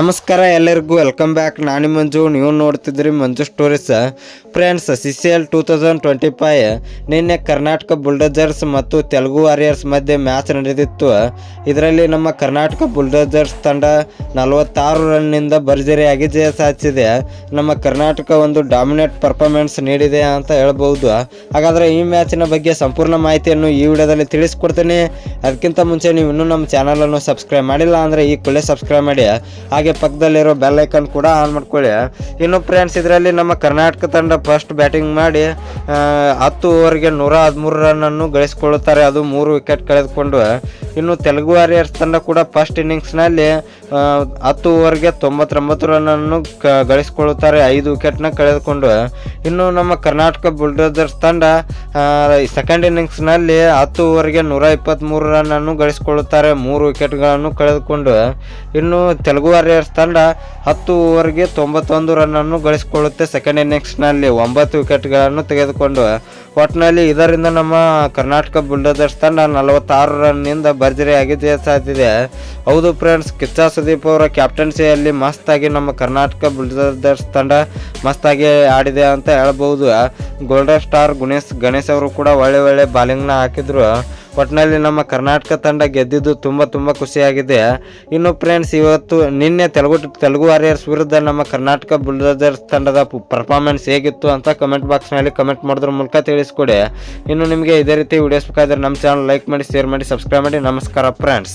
ನಮಸ್ಕಾರ, ಎಲ್ಲರಿಗೂ welcome back. ನಾನು ಮಂಜು, ನೀವು ನೋಡ್ತಿದ್ರಿ Manju stories. Friends C C L two thousand twenty five ನಿನ್ನೆ ಕರ್ನಾಟಕ ಬುಲ್ಡೋಜರ್ಸ್ ಮತ್ತು ತೆಲುಗು ವಾರಿಯರ್ಸ್ ಮಧ್ಯೆ ಮ್ಯಾಚ್ ನಡೆದಿತ್ತು. ಇದರಲ್ಲಿ ನಮ್ಮ ಕರ್ನಾಟಕ ಬುಲ್ಡೋಜರ್ಸ್ ತಂಡ ನಲವತ್ತಾರು ರನ್ನಿಂದ ಭರ್ಜರಿಯಾಗಿ ಜಯ ಸಾಧಿಸಿದೆ. ನಮ್ಮ ಕರ್ನಾಟಕ ಒಂದು ಡಾಮಿನೇಟ್ ಪರ್ಫಾರ್ಮೆನ್ಸ್ ನೀಡಿದೆ ಅಂತ ಹೇಳ್ಬೋದು. ಹಾಗಾದರೆ ಈ ಮ್ಯಾಚಿನ ಬಗ್ಗೆ ಸಂಪೂರ್ಣ ಮಾಹಿತಿಯನ್ನು ಈ ವಿಡಿಯೋದಲ್ಲಿ ತಿಳಿಸ್ಕೊಡ್ತೀನಿ. ಅದಕ್ಕಿಂತ ಮುಂಚೆ ನೀವು ಇನ್ನೂ ನಮ್ಮ ಚಾನಲನ್ನು ಸಬ್ಸ್ಕ್ರೈಬ್ ಮಾಡಿಲ್ಲ ಅಂದರೆ ಈ ಕೂಡಲೇ ಸಬ್ಸ್ಕ್ರೈಬ್ ಮಾಡಿ. ಹಾಗೆ ಪಕ್ಕದಲ್ಲಿರೋ ಬೆಲ್ ಐಕನ್ ಕೂಡ ಆನ್ ಮಾಡ್ಕೊಳ್ಳಿ. ಇನ್ನು ಫ್ರೆಂಡ್ಸ್ ಇದರಲ್ಲಿ ನಮ್ಮ ಕರ್ನಾಟಕ ತಂಡ ಫಸ್ಟ್ ಬ್ಯಾಟಿಂಗ್ ಮಾಡಿ ಹತ್ತು ಓವರ್ಗೆ ನೂರ ಹದಿಮೂರು ರನ್ನನ್ನು ಗಳಿಸಿಕೊಳ್ಳುತ್ತಾರೆ. ಅದು ಮೂರು ವಿಕೆಟ್ ಕಳೆದುಕೊಂಡು ಇನ್ನು ತೆಲುಗು ವಾರಿಯರ್ಸ್ ತಂಡ ಕೂಡ ಫಸ್ಟ್ ಇನ್ನಿಂಗ್ಸ್ನಲ್ಲಿ ಹತ್ತು ಓವರ್ಗೆ ತೊಂಬತ್ತೊಂಬತ್ತು ರನ್ನನ್ನು ಗಳಿಸಿಕೊಳ್ಳುತ್ತಾರೆ ಐದು ವಿಕೆಟ್ನ ಕಳೆದುಕೊಂಡು. ಇನ್ನು ನಮ್ಮ ಕರ್ನಾಟಕ ಬುಲ್ಡೋಜರ್ಸ್ ತಂಡ ಸೆಕೆಂಡ್ ಇನ್ನಿಂಗ್ಸ್ನಲ್ಲಿ ಹತ್ತು ಓವರ್ಗೆ ನೂರ ಇಪ್ಪತ್ತ್ಮೂರು ರನ್ನನ್ನು ಗಳಿಸಿಕೊಳ್ಳುತ್ತಾರೆ ಮೂರು ವಿಕೆಟ್ಗಳನ್ನು ಕಳೆದುಕೊಂಡು. ಇನ್ನು ತೆಲುಗು ವಾರಿಯರ್ಸ್ ತಂಡ ಹತ್ತು ಓವರ್ಗೆ ತೊಂಬತ್ತೊಂದು ರನ್ನನ್ನು ಗಳಿಸಿಕೊಳ್ಳುತ್ತೆ ಸೆಕೆಂಡ್ ಇನ್ನಿಂಗ್ಸ್ನಲ್ಲಿ ಒಂಬತ್ತು ವಿಕೆಟ್ಗಳನ್ನು ತೆಗೆದುಕೊಂಡು. ಒಟ್ಟಿನಲ್ಲಿ ಇದರಿಂದ ನಮ್ಮ ಕರ್ನಾಟಕ ಬುಲ್ಡೋಜರ್ಸ್ ತಂಡ ನಲವತ್ತಾರು ರನ್ನಿಂದ ಭರ್ಜರಿಯಾಗಿ ಆಗಿದೆ ಸಾಧಿಸಿದೆ ಹೌದು ಫ್ರೆಂಡ್ಸ್, ಕಿಚ್ಚ ಸುದೀಪ್ ಅವರ ಕ್ಯಾಪ್ಟನ್ಸಿಯಲ್ಲಿ ಮಸ್ತಾಗಿ ನಮ್ಮ ಕರ್ನಾಟಕ ಬುಲ್ಡೋಜರ್ಸ್ ತಂಡ ಮಸ್ತಾಗಿ ಆಡಿದೆ ಅಂತ ಹೇಳ್ಬೋದು ಗೋಲ್ಡನ್ ಸ್ಟಾರ್ ಗುಣೇಶ್ ಗಣೇಶ್ ಅವರು ಕೂಡ ಒಳ್ಳೆ ಒಳ್ಳೆ ಬಾಲಿಂಗ್ನ ಹಾಕಿದ್ರು. ಒಟ್ಟಿನಲ್ಲಿ ನಮ್ಮ ಕರ್ನಾಟಕ ತಂಡ ಗೆದ್ದಿದ್ದು ತುಂಬ ತುಂಬ ಖುಷಿಯಾಗಿದೆ. ಇನ್ನು ಫ್ರೆಂಡ್ಸ್ ಇವತ್ತು ನಿನ್ನೆ ತೆಲುಗು ತೆಲುಗು ವಾರಿಯರ್ಸ್ ವಿರುದ್ಧ ನಮ್ಮ ಕರ್ನಾಟಕ ಬುಲ್ಡೋಜರ್ಸ್ ತಂಡದ ಪರ್ಫಾರ್ಮೆನ್ಸ್ ಹೇಗಿತ್ತು ಅಂತ ಕಮೆಂಟ್ ಬಾಕ್ಸ್ನಲ್ಲಿ ಕಮೆಂಟ್ ಮಾಡೋದ್ರ ಮೂಲಕ ತಿಳಿಸ್ಕೊಡಿ. ಇನ್ನು ನಿಮಗೆ ಇದೇ ರೀತಿ ವಿಡಿಯೋಸ್ ಬೇಕಾದರೆ ನಮ್ಮ ಚಾನಲ್ ಲೈಕ್ ಮಾಡಿ ಶೇರ್ ಮಾಡಿ ಸಬ್ಸ್ಕ್ರೈಬ್ ಮಾಡಿ. ನಮಸ್ಕಾರ ಫ್ರೆಂಡ್ಸ್